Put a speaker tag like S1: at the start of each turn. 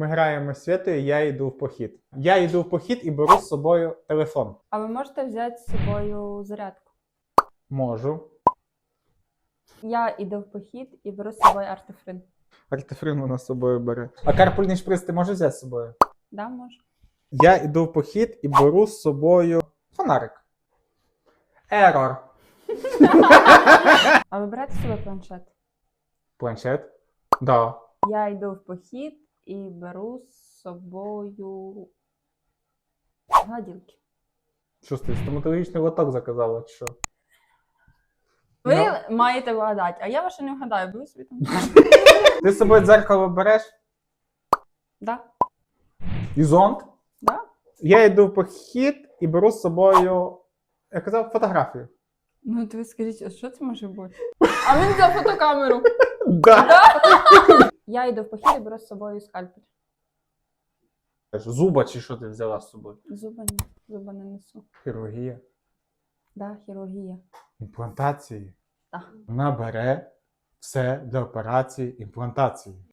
S1: Ми граємо з Святою, я йду в похід. Я йду в похід і беру з собою телефон.
S2: А ви можете взяти з собою зарядку?
S1: Можу.
S2: Я йду в похід і беру з собою артефрин.
S1: Артефрин вона з собою бере. А карпульний шприц ти можеш взяти з собою?
S2: Да, можу.
S1: Я йду в похід і беру з собою фонарик. Ерор.
S2: А ви берете з собою планшет?
S1: Планшет. Да.
S2: Я йду в похід і беру з собою гладілки.
S1: Що ж ти, стоматологічний лоток заказала, чи що?
S2: Ви
S1: Ну.
S2: маєте вгадати, а я ваше не вгадаю, бо ви собі там.
S1: Ти з собою дзеркало береш?
S2: Да.
S1: І зонт?
S2: Да?
S1: Я йду в похід і беру з собою, я казав, фотографію.
S2: Ну, то ви скажіть, а що це може бути? А він взяв фотокамеру.
S1: Да.
S2: Я йду в похід і беру з собою скальпель.
S1: Зуба чи що ти взяла з собою?
S2: Зуба ні, зуба не несу.
S1: Хірургія.
S2: Да, хірургія.
S1: Імплантації.
S2: Так.
S1: Вона бере все для операції імплантації.